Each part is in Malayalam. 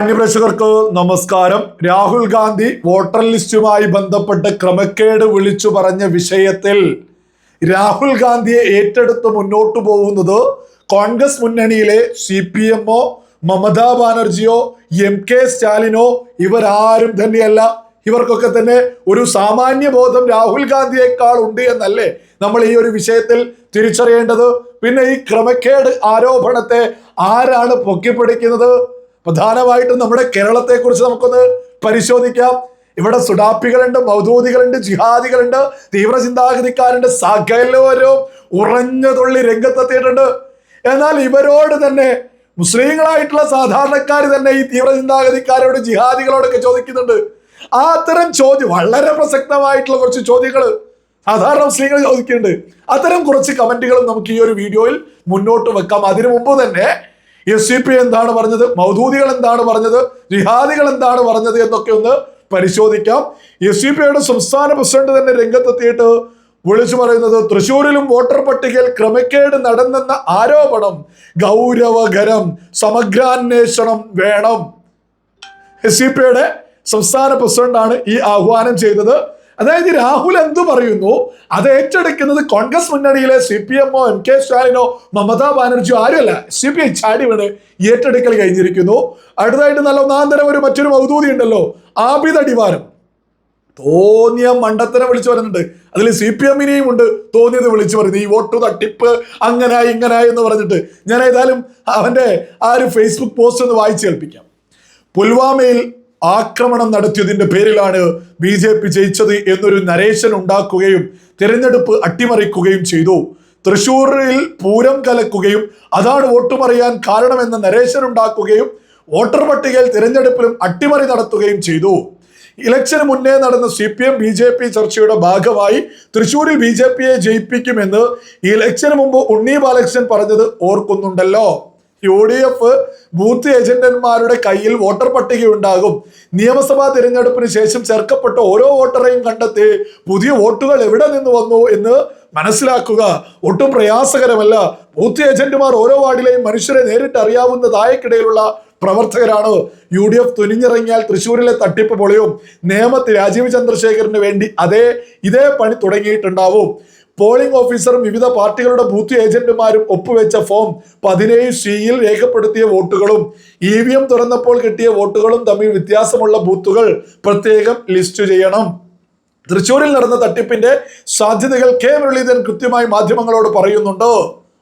മാന്യപ്രേക്ഷകർക്ക് നമസ്കാരം. രാഹുൽ ഗാന്ധി വോട്ടർ ലിസ്റ്റുമായി ബന്ധപ്പെട്ട് ക്രമക്കേട് വിളിച്ചു പറഞ്ഞ വിഷയത്തിൽ രാഹുൽ ഗാന്ധിയെ ഏറ്റെടുത്ത് മുന്നോട്ടു പോകുന്നത് കോൺഗ്രസ് മുന്നണിയിലെ സി പി എമ്മോ മമതാ ബാനർജിയോ എം കെ സ്റ്റാലിനോ ഇവരാരും തന്നെയല്ല. ഇവർക്കൊക്കെ തന്നെ ഒരു സാമാന്യ ബോധം രാഹുൽ ഗാന്ധിയേക്കാൾ ഉണ്ട് എന്നല്ലേ നമ്മൾ ഈ ഒരു വിഷയത്തിൽ തിരിച്ചറിയേണ്ടത്. പിന്നെ ഈ ക്രമക്കേട് ആരോപണത്തെ ആരാണ് പൊക്കിപ്പിടിക്കുന്നത്? പ്രധാനമായിട്ടും നമ്മുടെ കേരളത്തെക്കുറിച്ച് നമുക്കൊന്ന് പരിശോധിക്കാം. ഇവിടെ സുഡാപ്പികളുണ്ട് മൗദൂദികളുണ്ട് ജിഹാദികളുണ്ട് തീവ്ര ചിന്താഗതിക്കാരുണ്ട് സകലവരും ഉറഞ്ഞതുള്ളി രംഗത്തെത്തിയിട്ടുണ്ട്. എന്നാൽ ഇവരോട് തന്നെ മുസ്ലിങ്ങളായിട്ടുള്ള സാധാരണക്കാർ തന്നെ ഈ തീവ്ര ചിന്താഗതിക്കാരോട് ജിഹാദികളോടൊക്കെ ചോദിക്കുന്നുണ്ട്. ആ അത്തരം ചോദ്യം വളരെ പ്രസക്തമായിട്ടുള്ള കുറച്ച് ചോദ്യങ്ങൾ സാധാരണ മുസ്ലിങ്ങൾ ചോദിക്കുന്നുണ്ട്. അത്തരം കുറച്ച് കമന്റുകളും നമുക്ക് ഈ ഒരു വീഡിയോയിൽ മുന്നോട്ട് വെക്കാം. അതിനു മുമ്പ് തന്നെ എസ് സി പി എന്താണ് പറഞ്ഞത്? മൗദൂദികൾ എന്താണ് പറഞ്ഞത്? ജിഹാദികൾ എന്താണ് പറഞ്ഞത് എന്നൊക്കെ ഒന്ന് പരിശോധിക്കാം. എസ് സി പിയുടെ സംസ്ഥാന പ്രസിഡന്റ് തന്നെ രംഗത്തെത്തിയിട്ട് വിളിച്ചു പറയുന്നത് തൃശൂരിലും വോട്ടർ പട്ടികയിൽ ക്രമക്കേട് നടന്നെന്ന ആരോപണം. ഗൗരവകരം സമഗ്രാന്വേഷണം വേണം. എസ് സി പിയുടെ സംസ്ഥാന പ്രസിഡന്റാണ് ഈ ആഹ്വാനം ചെയ്തത്. അതായത് രാഹുൽ എന്തു പറയുന്നു? അത് ഏറ്റെടുക്കുന്നത് കോൺഗ്രസ് മുന്നണിയിലെ സി പി എമ്മോ എം കെ സ്റ്റാലിനോ മമതാ ബാനർജിയോ ആരുമല്ല. സി പി ഐ ചാടി വീണ് ഏറ്റെടുക്കൽ കഴിഞ്ഞിരിക്കുന്നു. അടുത്തായിട്ട് നല്ല ഒന്നാന്തരം ഒരു മറ്റൊരു മൗദൂതി ഉണ്ടല്ലോ. ആബിദ് അടിവാരം. തോന്നിയ മണ്ടത്തനെ വിളിച്ചു പറയുന്നുണ്ട്. അതിൽ സി പി എമ്മിനെയും ഉണ്ട് തോന്നിയത് വിളിച്ചു പറയുന്നത് ഈ വോട്ട് തട്ടിപ്പ് അങ്ങനായി ഇങ്ങനായി എന്ന് പറഞ്ഞിട്ട് ഞാൻ ഏതായാലും അവന്റെ ആ ഒരു ഫേസ്ബുക്ക് പോസ്റ്റ് ഒന്ന് വായിച്ചു കേൾപ്പിക്കാം. പുൽവാമയിൽ ആക്രമണം നടത്തിയതിന്റെ പേരിലാണ് ബി ജെ പി ജയിച്ചത് എന്നൊരു നരേഷൻ ഉണ്ടാക്കുകയും തിരഞ്ഞെടുപ്പ് അട്ടിമറിക്കുകയും ചെയ്തു. തൃശൂരിൽ പൂരം കലക്കുകയും അതാണ് വോട്ട് പറയാൻ കാരണമെന്ന നരേഷൻ ഉണ്ടാക്കുകയും വോട്ടർ പട്ടികയിൽ തിരഞ്ഞെടുപ്പിലും അട്ടിമറി നടത്തുകയും ചെയ്തു. ഇലക്ഷന് മുന്നേ നടന്ന C P M B J P ചർച്ചയുടെ ഭാഗമായി തൃശൂരിൽ ബി ജെ പിയെ ജയിപ്പിക്കുമെന്ന് ഇലക്ഷന് മുമ്പ് ഉണ്ണി ബാലകൃഷ്ണൻ പറഞ്ഞത് ഓർക്കുന്നുണ്ടല്ലോ. യു ഡി എഫ് ബൂത്ത് ഏജന്റന്മാരുടെ കയ്യിൽ വോട്ടർ പട്ടിക ഉണ്ടാകും. നിയമസഭാ തിരഞ്ഞെടുപ്പിന് ശേഷം ചേർക്കപ്പെട്ട ഓരോ വോട്ടറെയും കണ്ടെത്തി പുതിയ വോട്ടുകൾ എവിടെ നിന്ന് വന്നു എന്ന് മനസ്സിലാക്കുക. ഒട്ടും പ്രയാസകരമല്ല. ബൂത്ത് ഏജന്റുമാർ ഓരോ വാർഡിലെയും മനുഷ്യരെ നേരിട്ട് അറിയാവുന്ന താഴെക്കിടയിലുള്ള പ്രവർത്തകരാണ്. യു ഡി എഫ് തുനിഞ്ഞിറങ്ങിയാൽ തൃശ്ശൂരിലെ തട്ടിപ്പ് പൊളിയും. നേമത്ത് രാജീവ് ചന്ദ്രശേഖരന് വേണ്ടി അതേ ഇതേ പണി തുടങ്ങിയിട്ടുണ്ടാവും. പോളിംഗ് ഓഫീസറും വിവിധ പാർട്ടികളുടെ ബൂത്ത് ഏജന്റുമാരും ഒപ്പുവെച്ച ഫോം പതിനേഴ് സിയിൽ രേഖപ്പെടുത്തിയ വോട്ടുകളും ഇ വി എം തുറന്നപ്പോൾ കിട്ടിയ വോട്ടുകളും തമ്മിൽ വ്യത്യാസമുള്ള ബൂത്തുകൾ പ്രത്യേകം ലിസ്റ്റ് ചെയ്യണം. തൃശ്ശൂരിൽ നടന്ന തട്ടിപ്പിന്റെ സാധ്യതകൾ കെ മുരളീധരൻ കൃത്യമായി മാധ്യമങ്ങളോട് പറയുന്നുണ്ടോ.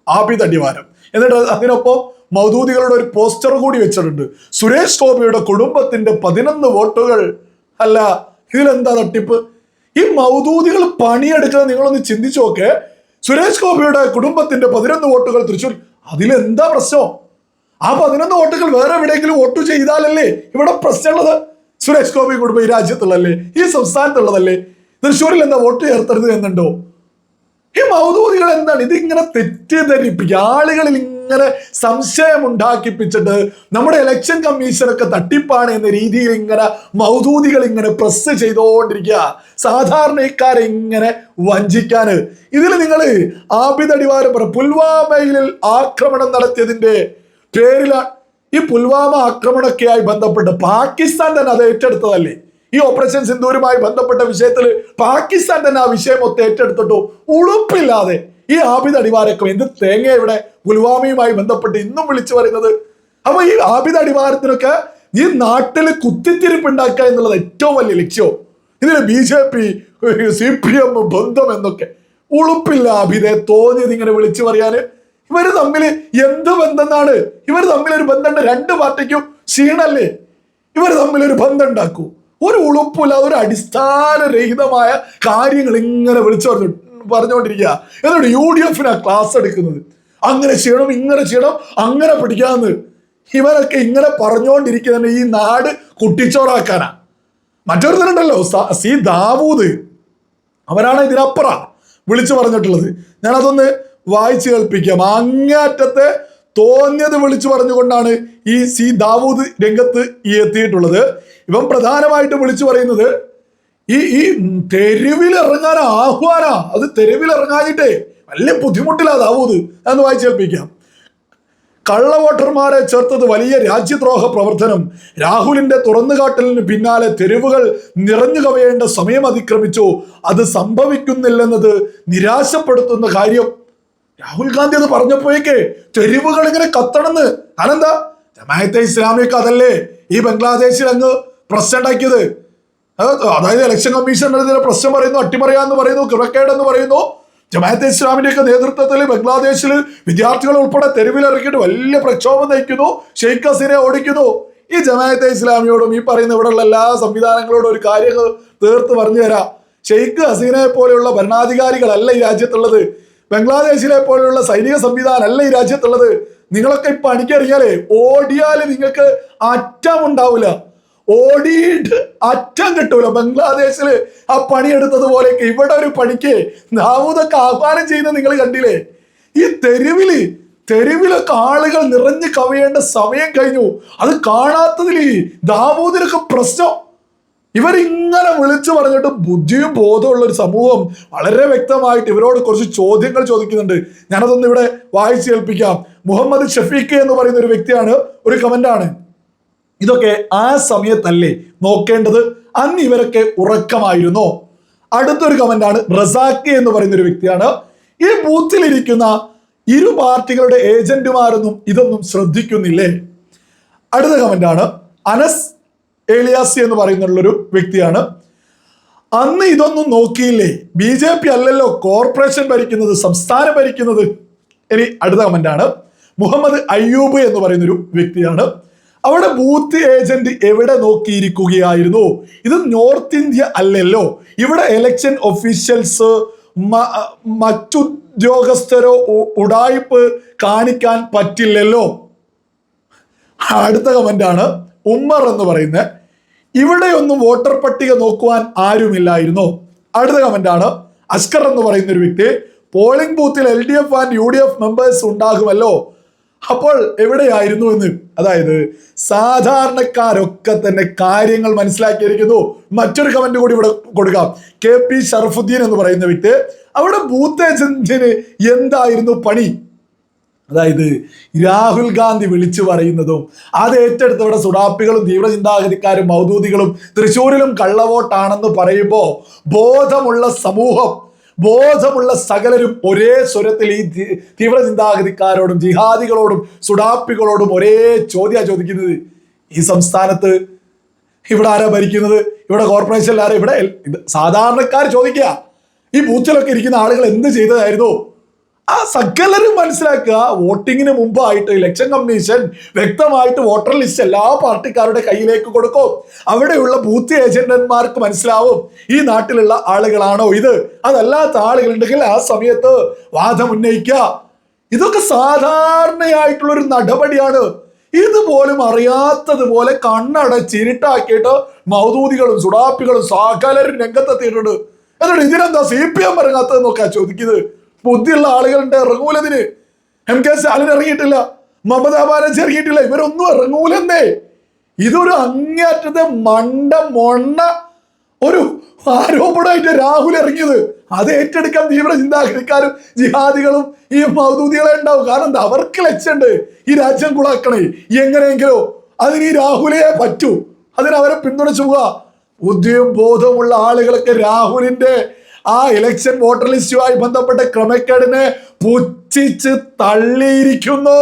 ആബി തടിവാരം. എന്നിട്ട് അതിനൊപ്പം മൗദൂദികളുടെ ഒരു പോസ്റ്റർ കൂടി വെച്ചിട്ടുണ്ട്. സുരേഷ് ഗോപിയുടെ കുടുംബത്തിന്റെ പതിനൊന്ന് വോട്ടുകൾ. അല്ല ഇതിലെന്താ തട്ടിപ്പ്? ഈ മൗദൂദികൾ പണിയെടുക്കുന്നത് നിങ്ങളൊന്ന് ചിന്തിച്ചു നോക്കെ. സുരേഷ് ഗോപിയുടെ കുടുംബത്തിന്റെ പതിനൊന്ന് വോട്ടുകൾ തൃശ്ശൂർ. അതിലെന്താ പ്രശ്നം? ആ പതിനൊന്ന് വോട്ടുകൾ വേറെ എവിടെയെങ്കിലും വോട്ട് ചെയ്താലല്ലേ ഇവിടെ പ്രശ്നമുള്ളത്? സുരേഷ് ഗോപി കുടുംബം ഈ രാജ്യത്തുള്ളതല്ലേ? ഈ സംസ്ഥാനത്തുള്ളതല്ലേ? തൃശ്ശൂരിൽ എന്താ വോട്ട് ചേർത്തരുത് എന്നുണ്ടോ? ഈ മൗദൂദികൾ എന്താണ്? ഇതിങ്ങനെ തെറ്റിദ്ധരിപ്പിക്കുക. ആളുകളിൽ ഇങ്ങനെ സംശയം ഉണ്ടാക്കിപ്പിച്ചിട്ട് നമ്മുടെ ഇലക്ഷൻ കമ്മീഷനൊക്കെ തട്ടിപ്പാണ് എന്ന രീതിയിൽ ഇങ്ങനെ മൗദൂദികൾ ഇങ്ങനെ പ്രസ് ചെയ്തുകൊണ്ടിരിക്കുക. സാധാരണക്കാരെ ഇങ്ങനെ വഞ്ചിക്കാന്. ഇതിൽ നിങ്ങൾ ആബിദ് പറ പുൽവാമയിൽ ആക്രമണം നടത്തിയതിന്റെ പേരിലാണ് ഈ പുൽവാമ ആക്രമണമൊക്കെയായി ബന്ധപ്പെട്ട് പാകിസ്ഥാൻ തന്നെ അത് ഏറ്റെടുത്തതല്ലേ? ഈ ഓപ്പറേഷൻ സിന്ധൂരുമായി ബന്ധപ്പെട്ട വിഷയത്തിൽ പാകിസ്ഥാൻ തന്നെ ആ വിഷയം ഒത്ത് ഏറ്റെടുത്തിട്ടു. ഉളുപ്പില്ലാതെ ഈ ആബിദ് എന്ത് തേങ്ങ ഇവിടെ പുൽവാമയുമായി ബന്ധപ്പെട്ട് ഇന്നും വിളിച്ചു പറയുന്നത് അപ്പൊ ഈ ആബിദ് അടിവാരത്തിനൊക്കെ ഈ നാട്ടിൽ കുത്തിത്തിരിപ്പ് ഉണ്ടാക്കുക എന്നുള്ളത് ഏറ്റവും വലിയ ലക്ഷ്യവും ഇതിന് B J P C P M ബന്ധം എന്നൊക്കെ. ഉളുപ്പില്ല അഭിതെ തോന്നിയത് ഇങ്ങനെ വിളിച്ചു പറയാന്. ഇവർ തമ്മിൽ എന്ത് ബന്ധമെന്നാണ് ഇവർ തമ്മിൽ ഒരു ബന്ധമുണ്ട് രണ്ട് പാർട്ടിക്കും ക്ഷീണല്ലേ? ഇവർ തമ്മിൽ ഒരു ബന്ധം ഉണ്ടാക്കൂ ഒരു ഉളുപ്പില്ല ഒരു അടിസ്ഥാനരഹിതമായ കാര്യങ്ങൾ ഇങ്ങനെ വിളിച്ചു പറഞ്ഞു പറഞ്ഞുകൊണ്ടിരിക്കുക. എന്നിട്ട് യു ഡി എഫിനാ ക്ലാസ് എടുക്കുന്നത്. അങ്ങനെ ചെയ്യണം ഇങ്ങനെ ചെയ്യണം അങ്ങനെ പിടിക്കാന്ന് ഇവരൊക്കെ ഇങ്ങനെ പറഞ്ഞുകൊണ്ടിരിക്കുന്ന ഈ നാട് കുട്ടിച്ചോറാക്കാനാ. മറ്റൊരുത്തരുണ്ടല്ലോ സ- ദാവൂദ്. അവരാണ് ഇതിനപ്പുറ വിളിച്ചു പറഞ്ഞിട്ടുള്ളത്. ഞാനതൊന്ന് വായിച്ചു കേൾപ്പിക്കാം. അങ്ങേറ്റത്തെ തോന്നിയത് വിളിച്ചു പറഞ്ഞുകൊണ്ടാണ് ഈ സി ദാവൂദ് രംഗത്ത് എത്തിയിട്ടുള്ളത്. ഇവൻ പ്രധാനമായിട്ട് വിളിച്ചു പറയുന്നത് ഈ ഈ തെരുവിൽ ഇറങ്ങാൻ ആഹ്വാനാ. അത് തെരുവിൽ വലിയ ബുദ്ധിമുട്ടില്ലാതാവൂത് എന്ന് വായിച്ചേൽപ്പിക്കാം കള്ളവോട്ടർമാരെ കള്ള വോട്ടർമാരെ ചേർത്തത് വലിയ രാജ്യദ്രോഹ പ്രവർത്തനം. രാഹുലിന്റെ തുറന്നുകാട്ടലിന് പിന്നാലെ തെരുവുകൾ നിറഞ്ഞു കവയേണ്ട സമയം അതിക്രമിച്ചു. അത് സംഭവിക്കുന്നില്ലെന്നത് നിരാശപ്പെടുത്തുന്ന കാര്യം. രാഹുൽ ഗാന്ധി അത് പറഞ്ഞപ്പോഴേക്കേ തെരുവുകൾ ഇങ്ങനെ കത്തണമെന്ന്. അതെന്താ? ജമാഅത്തെ ഇസ്ലാമിക്ക് അതല്ലേ? ഈ ബംഗ്ലാദേശിൽ അങ്ങ് പ്രശ്നം ഉണ്ടാക്കിയത് അതായത് ഇലക്ഷൻ കമ്മീഷൻ പ്രശ്നം പറയുന്നു അട്ടിമറിയാന്ന് പറയുന്നു ക്രമക്കേട് എന്ന് പറയുന്നു. ജമാഅത്തെ ഇസ്ലാമിന്റെയൊക്കെ നേതൃത്വത്തിൽ ബംഗ്ലാദേശിൽ വിദ്യാർത്ഥികൾ ഉൾപ്പെടെ തെരുവിലിറക്കിയിട്ട് വലിയ പ്രക്ഷോഭം നയിക്കുന്നു. ഷെയ്ഖ് ഹസീനെ ഓടിക്കുന്നു. ഈ ജമാഅത്തെ ഇസ്ലാമിയോടും ഈ പറയുന്ന ഇവിടെയുള്ള എല്ലാ സംവിധാനങ്ങളോടും ഒരു കാര്യം തീർത്ത് പറഞ്ഞു തരാം. ഷെയ്ഖ് ഹസീനെ പോലെയുള്ള ഭരണാധികാരികളല്ല ഈ രാജ്യത്തുള്ളത്. ബംഗ്ലാദേശിലെ പോലെയുള്ള സൈനിക സംവിധാനമല്ല ഈ രാജ്യത്തുള്ളത്. നിങ്ങളൊക്കെ ഇപ്പൊ പണിക്കറിയാലേ ഓടിയാൽ നിങ്ങൾക്ക് അറ്റം ഉണ്ടാവില്ല. ഓടിയിട്ട് അറ്റം കിട്ടൂല. ബംഗ്ലാദേശിൽ ആ പണിയെടുത്തതുപോലെയൊക്കെ ഇവിടെ ഒരു പണിക്ക് ദാവൂദൊക്കെ ആഹ്വാനം ചെയ്യുന്ന നിങ്ങൾ കണ്ടില്ലേ? ഈ തെരുവിൽ തെരുവിലൊക്കെ ആളുകൾ നിറഞ്ഞു കവിയേണ്ട സമയം കഴിഞ്ഞു. അത് കാണാത്തതിൽ ദാവൂദിനൊക്കെ പ്രശ്നം. ഇവരിങ്ങനെ വിളിച്ചു പറഞ്ഞിട്ട് ബുദ്ധിയും ബോധമുള്ള ഒരു സമൂഹം വളരെ വ്യക്തമായിട്ട് ഇവരോട് കുറച്ച് ചോദ്യങ്ങൾ ചോദിക്കുന്നുണ്ട്. ഞാനതൊന്ന് ഇവിടെ വായിച്ചു കേൾപ്പിക്കാം. മുഹമ്മദ് ഷഫീഖ് എന്ന് പറയുന്ന ഒരു വ്യക്തിയാണ്. ഒരു കമന്റാണ് ഇതൊക്കെ ആ സമയത്തല്ലേ നോക്കേണ്ടത്? അന്ന് ഇവരൊക്കെ ഉറക്കമായിരുന്നു? അടുത്തൊരു കമന്റാണ് റസാക്ക് എന്ന് പറയുന്ന ഒരു വ്യക്തിയാണ്. ഈ ബൂത്തിലിരിക്കുന്ന ഇരു പാർട്ടികളുടെ ഏജന്റുമാരൊന്നും ഇതൊന്നും ശ്രദ്ധിക്കുന്നില്ലേ? അടുത്ത കമന്റാണ് അനസ് ഏലിയാസി എന്ന് പറയുന്നുള്ളൊരു വ്യക്തിയാണ്. അന്ന് ഇതൊന്നും നോക്കിയില്ലേ? ബി ജെ പി അല്ലല്ലോ കോർപ്പറേഷൻ ഭരിക്കുന്നത് സംസ്ഥാനം ഭരിക്കുന്നത്. ഇനി അടുത്ത കമന്റാണ് മുഹമ്മദ് അയ്യൂബ് എന്ന് പറയുന്നൊരു വ്യക്തിയാണ്. അവിടെ ബൂത്ത് ഏജന്റ് എവിടെ നോക്കിയിരിക്കുകയായിരുന്നു? ഇത് നോർത്ത് ഇന്ത്യ അല്ലല്ലോ. ഇവിടെ എലക്ഷൻ ഒഫീഷ്യൽസ് മറ്റുദ്യോഗസ്ഥരോ ഉടായ്പ് കാണിക്കാൻ പറ്റില്ലല്ലോ. അടുത്ത കമന്റാണ് ഉമ്മർ എന്ന് പറയുന്ന ഇവിടെയൊന്നും വോട്ടർ പട്ടിക നോക്കുവാൻ ആരുമില്ലായിരുന്നു. അടുത്ത കമന്റാണ് അസ്കർ എന്ന് പറയുന്ന ഒരു വ്യക്തി. പോളിംഗ് ബൂത്തിൽ L D F and U D F members ഉണ്ടാകുമല്ലോ. അപ്പോൾ എവിടെയായിരുന്നു എന്ന്? അതായത് സാധാരണക്കാരൊക്കെ തന്നെ കാര്യങ്ങൾ മനസ്സിലാക്കിയിരിക്കുന്നു. മറ്റൊരു കമന്റ് കൂടി ഇവിടെ കൊടുക്കാം. കെ പി ഷറഫുദ്ദീൻ എന്ന് പറയുന്ന വിട്ട് അവിടെ ബൂത്ത് ഏജന്റിന് എന്തായിരുന്നു പണി? അതായത് രാഹുൽ ഗാന്ധി വിളിച്ചു പറയുന്നതും അത് ഏറ്റെടുത്ത് ഇവിടെ സുഡാപ്പികളും തീവ്രചിന്താഗതിക്കാരും മൗദൂദികളും തൃശ്ശൂരിലും കള്ളവോട്ടാണെന്ന് പറയുമ്പോൾ ബോധമുള്ള സമൂഹം ബോധമുള്ള സകലരും ഒരേ സ്വരത്തിൽ ഈ തീവ്ര തീവ്രചിന്താഗതിക്കാരോടും ജിഹാദികളോടും സുഡാപ്പികളോടും ഒരേ ചോദ്യ ചോദിക്കുന്നത്. ഈ സംസ്ഥാനത്ത് ഇവിടെ ആരാ ഭരിക്കുന്നത്? ഇവിടെ കോർപ്പറേഷനിൽ ആരാ ഇവിടെ സാധാരണക്കാർ ചോദിക്കുക. ഈ ബൂത്തിലൊക്കെ ഇരിക്കുന്ന ആളുകൾ എന്ത് ചെയ്തതായിരുന്നു? ആ സകലരും മനസ്സിലാക്കുക. വോട്ടിങ്ങിന് മുമ്പായിട്ട് ഇലക്ഷൻ കമ്മീഷൻ വ്യക്തമായിട്ട് വോട്ടർ ലിസ്റ്റ് എല്ലാ പാർട്ടിക്കാരുടെ കയ്യിലേക്ക് കൊടുക്കും. അവിടെയുള്ള ബൂത്ത് ഏജന്റന്മാർക്ക് മനസ്സിലാവും. ഈ നാട്ടിലുള്ള ആളുകളാണോ ഇത്? അതല്ലാത്ത ആളുകളുണ്ടെങ്കിൽ ആ സമയത്ത് വാദം ഉന്നയിക്കുക. ഇതൊക്കെ സാധാരണയായിട്ടുള്ള ഒരു നടപടിയാണ്. ഇതുപോലും അറിയാത്തതുപോലെ കണ്ണടച്ചിരുട്ടാക്കിയിട്ട് മൗദൂദികളും സുഡാപ്പികളും സകലരും രംഗത്തെത്തിയിട്ടുണ്ട്. എന്നിട്ട് ഇതിനെന്താ സി പി എം ഇറങ്ങാത്തതെന്നൊക്കെ ചോദിക്കുന്നത്? ബുദ്ധിയുള്ള ആളുകളുണ്ട് ഇറങ്ങൂലതിന്. എം കെ സ്റ്റാലിൻ ഇറങ്ങിയിട്ടില്ല മമതാ ബാനർജി ഇറങ്ങിയിട്ടില്ല ഇവരൊന്നും ഇറങ്ങൂലെന്നേ. ഇതൊരു അങ്ങേറ്റത്തെ മണ്ട മൊണ്ണ ഒരു ആരോപണമായിട്ട് രാഹുൽ ഇറങ്ങിയത്. അത് ഏറ്റെടുക്കാൻ തീവ്ര ചിന്താഗതിക്കാരും ജിഹാദികളും ഈ മൗദൂദികളെ ഉണ്ടാവും. കാരണം എന്താ? അവർക്ക് ലക്ഷ്യമുണ്ട് ഈ രാജ്യം കുളാക്കണേ എങ്ങനെയെങ്കിലും അതിന് ഈ രാഹുലേ പറ്റൂ. അതിനവരെ പിന്തുണച്ചു പോവുക. ബുദ്ധിയും ബോധവുമുള്ള ആളുകളൊക്കെ രാഹുലിന്റെ ആ ഇലക്ഷൻ വോട്ടർ ലിസ്റ്റുമായി ബന്ധപ്പെട്ട ക്രമക്കേടിനെ പുച്ഛിച്ച് തള്ളിയിരിക്കുന്നു.